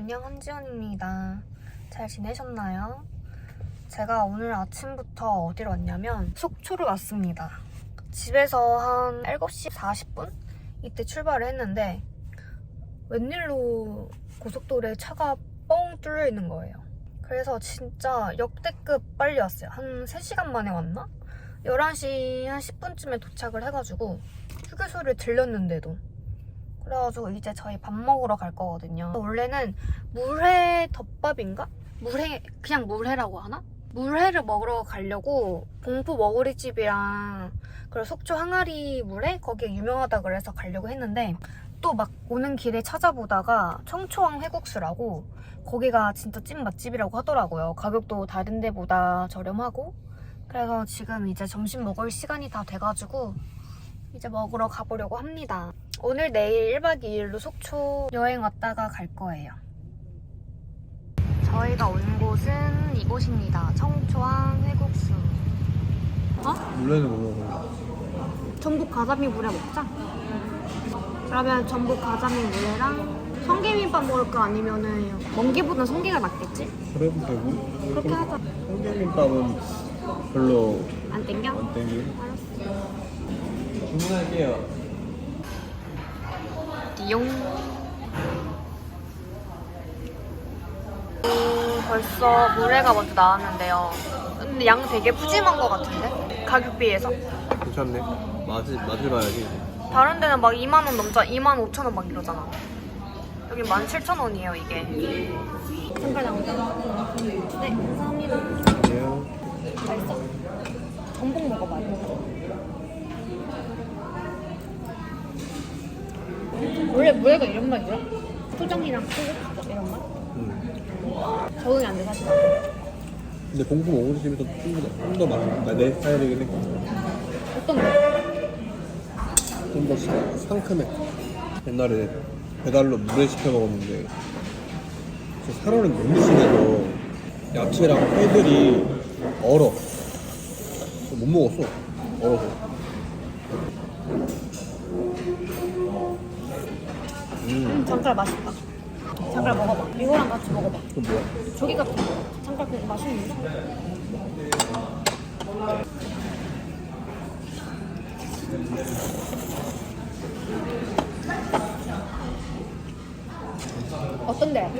안녕 한지연입니다. 잘 지내셨나요? 제가 오늘 아침부터 어디로 왔냐면 속초를 왔습니다. 집에서 한 7시 40분? 이때 출발을 했는데 웬일로 고속도로에 차가 뻥 뚫려 있는 거예요. 그래서 진짜 역대급 빨리 왔어요. 한 3시간 만에 왔나? 11시 한 10분쯤에 도착을 해가지고 휴게소를 들렸는데도 그래가지고 이제 저희 밥 먹으러 갈 거거든요. 원래는 물회 덮밥인가? 물회 그냥 물회라고 하나? 물회를 먹으러 가려고 봉포 머구리집이랑 그리고 속초 항아리 물회 거기에 유명하다 그래서 가려고 했는데 또 막 오는 길에 찾아보다가 청초항 회국수라고 거기가 진짜 찐 맛집이라고 하더라고요. 가격도 다른 데보다 저렴하고 그래서 지금 이제 점심 먹을 시간이 다 돼가지고 이제 먹으러 가보려고 합니다. 오늘 내일 1박 2일로 속초 여행 왔다가 갈 거예요. 저희가 온 곳은 이곳입니다. 청초항 회국수. 물레는 못 먹어. 전복 가자미 물회 먹자. 그러면 전복 가자미 물회랑 성게비빔밥 먹을까 아니면은 멍게보다 성게가 낫겠지? 그래도 되고. 그렇게 하자. 성게김밥은 별로 안 땡겨? 안 땡겨. 알았어. 주문할게요. 띠용. 오, 벌써 물회가 먼저 나왔는데요. 근데 양 되게 푸짐한 것 같은데? 가격 비해서? 괜찮네. 맛을 맛을 봐야지. 다른 데는 막 2만 원 넘자 2만 5천 원 막 이러잖아. 여기 17,000원이에요 이게. 잠깐 나오자. 네, 감사합니다. 안녕. 맛있어? 전복 먹어봐요. 원래 물회가 이런 맛이야? 초장이랑 소금 이런 맛? 응. 적응이 안 돼 사실. 근데 공부 먹는 집에서 좀더 맛있다. 내 스타일이긴 해. 어떤 거? 좀더 상큼해. 옛날에 배달로 물회 시켜 먹었는데 저 살얼음 너무 심해서 야채랑 회들이 얼어. 못 먹었어. 얼어서. 음, 음, 장칼 맛있다. 장칼 먹어봐. 이거랑 같이 먹어봐. 그 뭐야? 조기 같은 거. 장칼 그거 맛있는데? 어떤데?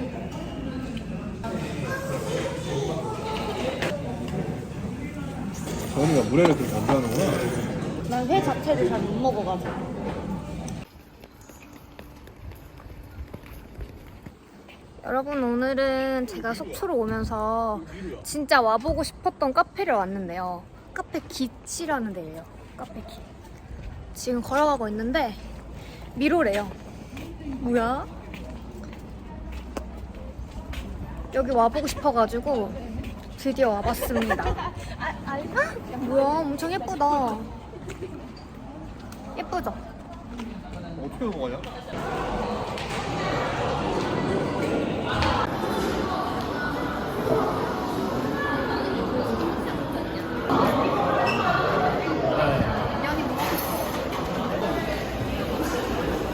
정은이가 물회를 그렇게 안 좋아하는구나. 난 회 자체를 잘 못 먹어가지고. 여러분 오늘은 제가 속초로 오면서 진짜 와보고 싶었던 카페를 왔는데요. 카페 기치라는 데예요. 카페 기. 지금 걸어가고 있는데 미로래요. 뭐야? 여기 와보고 싶어가지고 드디어 와봤습니다. 아, 뭐야? 엄청 예쁘다. 예쁘죠? 어떻게 먹어냐?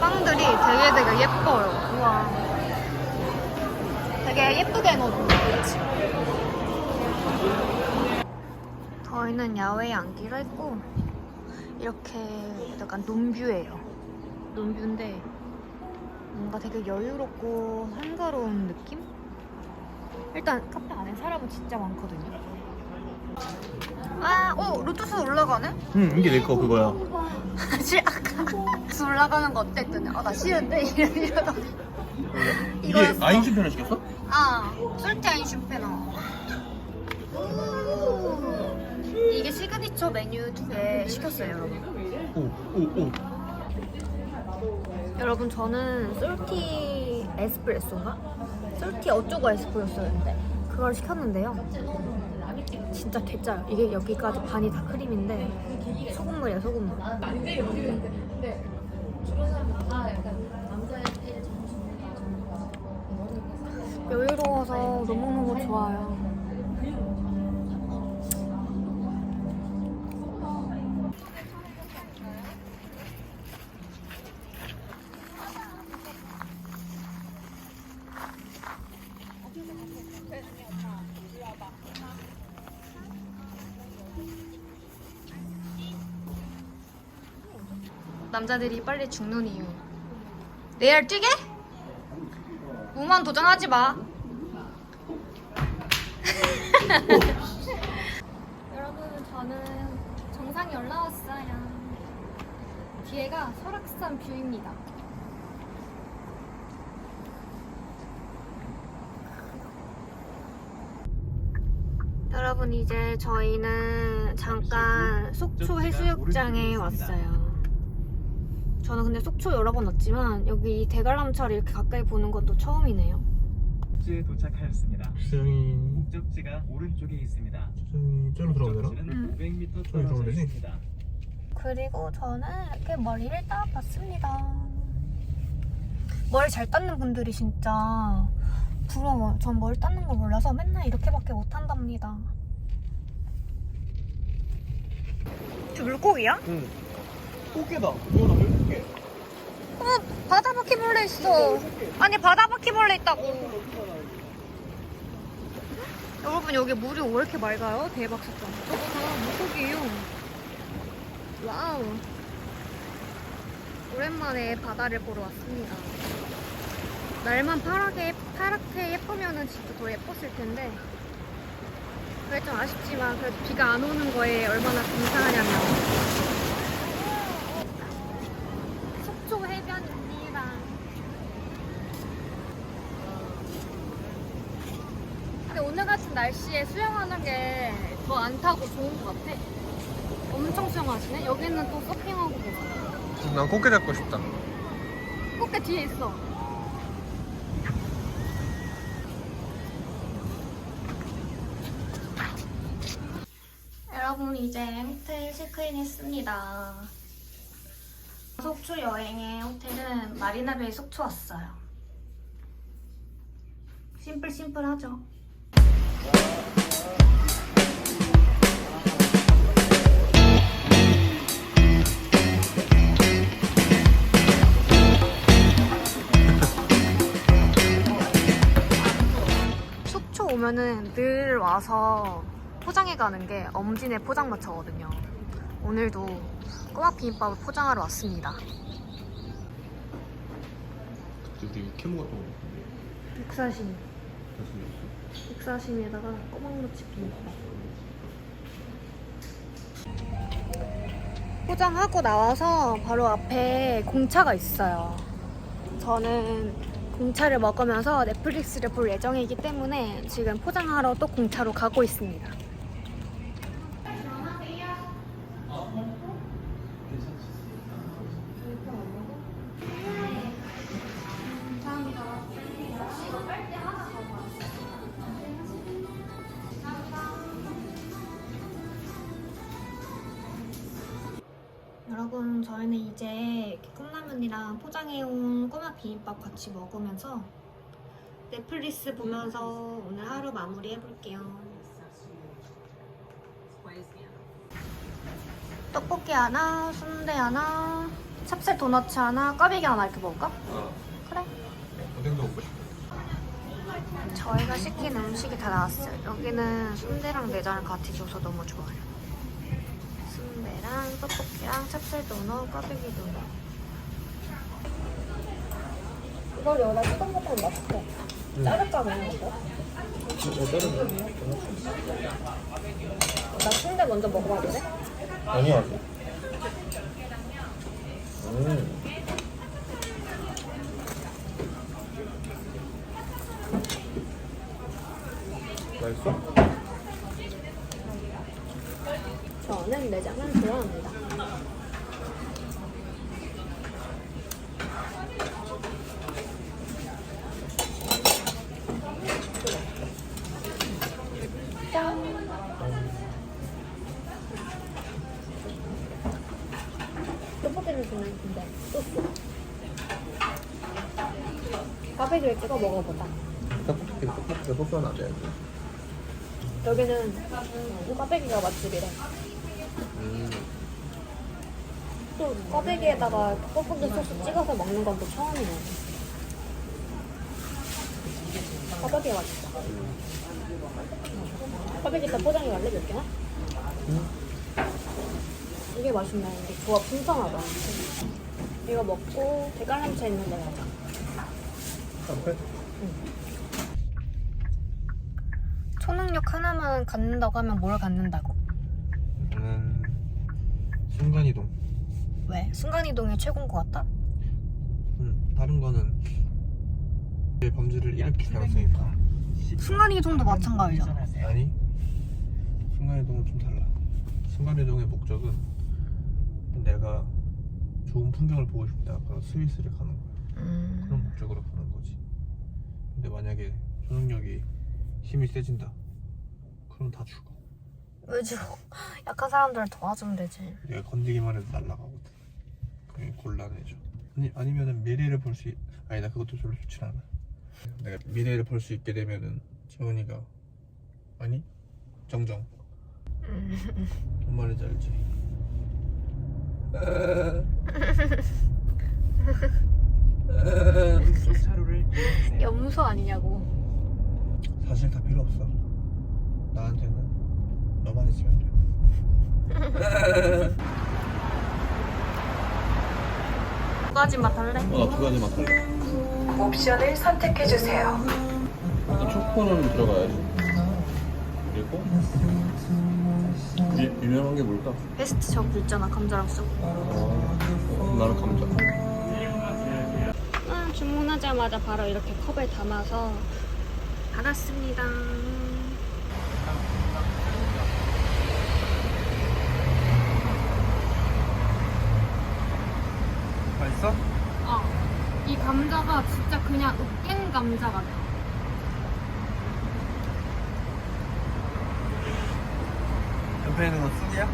빵들이 되게 되게 예뻐요. 우와. 되게 예쁘게 해놓은 그렇지? 저희는 야외에 앉기로 했고 이렇게 약간 논뷰예요. 논뷰인데 뭔가 되게 여유롭고 한가로운 느낌? 일단 카페 안에 사람은 진짜 많거든요. 아, 오 로투스 올라가네? 응, 이게 내 거 그거야. 사실 아까 로투스 올라가는 거 어때 했더니 아 나 싫은데 이러다 이게 이거였어. 아인슈펜을 시켰어? 아, 솔티 아인슈페너. 이게 시그니처 메뉴 두 개 시켰어요, 여러분. 오, 오, 오. 여러분, 저는 솔티 에스프레소인가? 솔티 어쩌고 에스프레소였는데 그걸 시켰는데요. 진짜 개짜요. 이게 여기까지 반이 다 크림인데 소금물이에요, 소금물. 여유로워서 너무너무 좋아요. 남자들이 빨리 죽는 이유. 내일 뛰게? 무만 도전하지 마. 여러분 저는 정상에 올라왔어요. 뒤에가 설악산 뷰입니다. 여러분 이제 저희는 잠깐 속초 해수욕장에 왔어요. 저는 근데 속초 여러 번 왔지만 여기 이 대관람차를 이렇게 가까이 보는 건 또 처음이네요. 목적지에 도착하였습니다. 수영이 목적지가 오른쪽에 있습니다. 수영이 쫄로 들어가야 되나? 목적지는 응. 500m 저기 떨어져 되지? 있습니다. 그리고 저는 이렇게 머리를 따봤습니다. 머리 잘 닦는 분들이 진짜 부러워요. 전 머리 닦는 거 몰라서 맨날 이렇게밖에 못 한답니다. 저 물고기야? 응. 꽃게다. 이거 어, 바다 바퀴벌레 있어. 아니, 바다 바퀴벌레 있다고. 여러분, 여기 물이 왜 이렇게 맑아요? 대박 사건. 저거 다 물고기예요. 와우. 오랜만에 바다를 보러 왔습니다. 날만 파랗게, 파랗게 예쁘면은 진짜 더 예뻤을 텐데. 그게 좀 아쉽지만, 그래도 비가 안 오는 거에 얼마나 감사하냐면. 속초 해변입니다. 근데 오늘 같은 날씨에 수영하는 게 더 안 타고 좋은 것 같아. 엄청 수영하시네. 여기는 또 서핑하고 계세요. 난 꽃게 잡고 싶다. 꽃게 뒤에 있어. 여러분 이제 호텔 체크인 했습니다. 속초 여행의 호텔은 마리나베이 속초 왔어요. 심플 심플하죠. 오면은 늘 와서 포장해 가는 게 엄진의 포장마차거든요. 오늘도 꼬막 비빔밥을 포장하러 왔습니다. 우리 캐모 같은 거. 육사심. 육사심에다가 꼬막무치 비빔밥. 포장하고 나와서 바로 앞에 공차가 있어요. 저는 공차를 먹으면서 넷플릭스를 볼 예정이기 때문에 지금 포장하러 또 공차로 가고 있습니다. 여러분 저희는 이제 컵라면이랑 포장해온 꼬막 비빔밥 같이 먹으면서 넷플릭스 보면서 오늘 하루 마무리 해볼게요. 떡볶이 하나, 순대 하나, 찹쌀 도너츠 하나, 꽈배기 하나 이렇게 먹을까? 어. 그래. 어묵도 먹고 싶어. 저희가 시킨 음식이 다 나왔어요. 여기는 순대랑 내장을 같이 줘서 너무 좋아요. 떡볶이랑 찹쌀 도넛, 꽈배기 도넛. 이걸 여기다 찍어 먹으면 맛있어. 자를까 그냥 이거? 나 순대 먼저 먹어봐도 돼? 아니야. 음. 맛있어? 저는 내장은 좋아합니다. 짠! 떡볶이를 주면 근데 소스. 꽈배기를 찍어 먹어보자. 떡볶이 떡볶이가 소스 하나 안 돼. 여기는 꽈배기가 맛집이래. 음. 또 꽈배기에다가 떡볶이 소스 찍어서 먹는 건 또 처음이네. 꽈배기가 맛있다. 꽈배기 다 포장이 완료 몇 개나? 음. 이게 맛있네. 이게 조합 풍성하다. 이거 먹고 대관람차 있는 데 가자. 앞에? 초능력 하나만 갖는다고 하면 뭘 갖는다고? 저는 순간이동. 왜? 순간이동이 최고인 것 같다? 음, 다른 거는 내 범죄를 일으킬 가능성이 있다. 순간이동도 마찬가지잖아. 아니 순간이동은 좀 달라 순간이동의 목적은 내가 좋은 풍경을 보고 싶다 그런 스위스를 가는 거야 그런 음. 목적으로 가는 거지 근데 만약에 초능력이 힘이 세진다 그럼 다 죽어 왜 지금 약한 사람들을 도와주면 되지. 내가 건드기만 해도 날아가거든 그게 곤란해져 아니, 아니면은 미래를 볼수 아니 나 그것도 별로 좋진 않아 내가 미래를 볼 수 있게 되면은 재원이가 아니 정정 음. 뭔 말인지 알지? 오른쪽 차로를 이용하세요. 염소 아니냐고. 사실 다 필요 없어. 나한테는 너만 있으면 돼. 두 가지 맛 할래? 어, 두 가지 맡을래. 옵션을 선택해 주세요. 일단 초코는 들어가야지. 그리고 유, 유명한 게 뭘까? 베스트 저거 있잖아 감자랑 쑥. 어, 나는 감자. 아, 주문하자마자 바로 이렇게 컵에 담아서 받았습니다. 맛있어? 어, 이 감자가 진짜 그냥 으깬 감자 같아. 옆에 있는 건 쑥이야?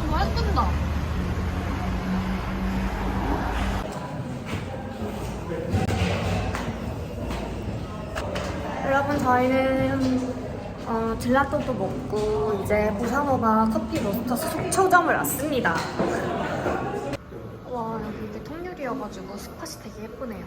어, 맛있다. 여러분 저희는 어, 젤라또도 먹고 이제 보사노바 커피 로스터스 속초점을 왔습니다. 와 여기 이게 통유리여가지고 스팟이 되게 예쁘네요.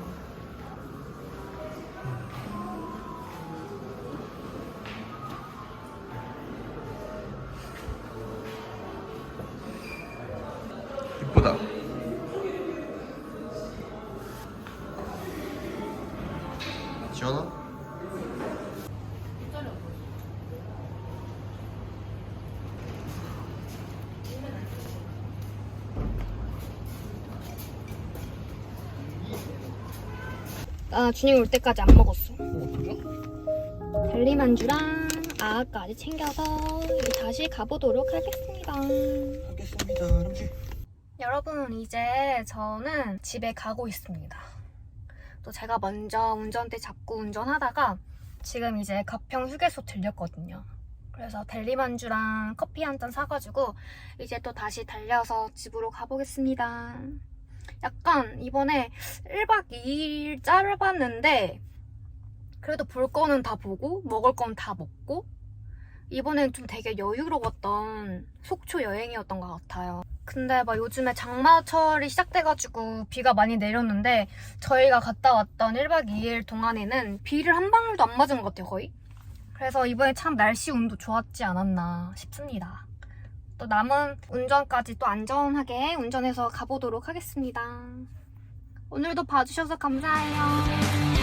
아 준영이 올 때까지 안 먹었어. 벨리만주랑 아까지 챙겨서 다시 가보도록 하겠습니다. 하겠습니다. 그럼지. 여러분 이제 저는 집에 가고 있습니다. 또 제가 먼저 운전대 잡고 운전하다가 지금 이제 가평 휴게소 들렸거든요. 그래서 델리만주랑 커피 한 잔 사가지고 이제 또 다시 달려서 집으로 가보겠습니다. 약간 이번에 1박 2일 짧았는데 그래도 볼 거는 다 보고 먹을 건 다 먹고 이번엔 좀 되게 여유로웠던 속초 여행이었던 것 같아요. 근데 막 요즘에 장마철이 시작돼가지고 비가 많이 내렸는데 저희가 갔다 왔던 1박 2일 동안에는 비를 한 방울도 안 맞은 것 같아요, 거의. 그래서 이번에 참 날씨 운도 좋았지 않았나 싶습니다. 또 남은 운전까지 또 안전하게 운전해서 가보도록 하겠습니다. 오늘도 봐주셔서 감사해요.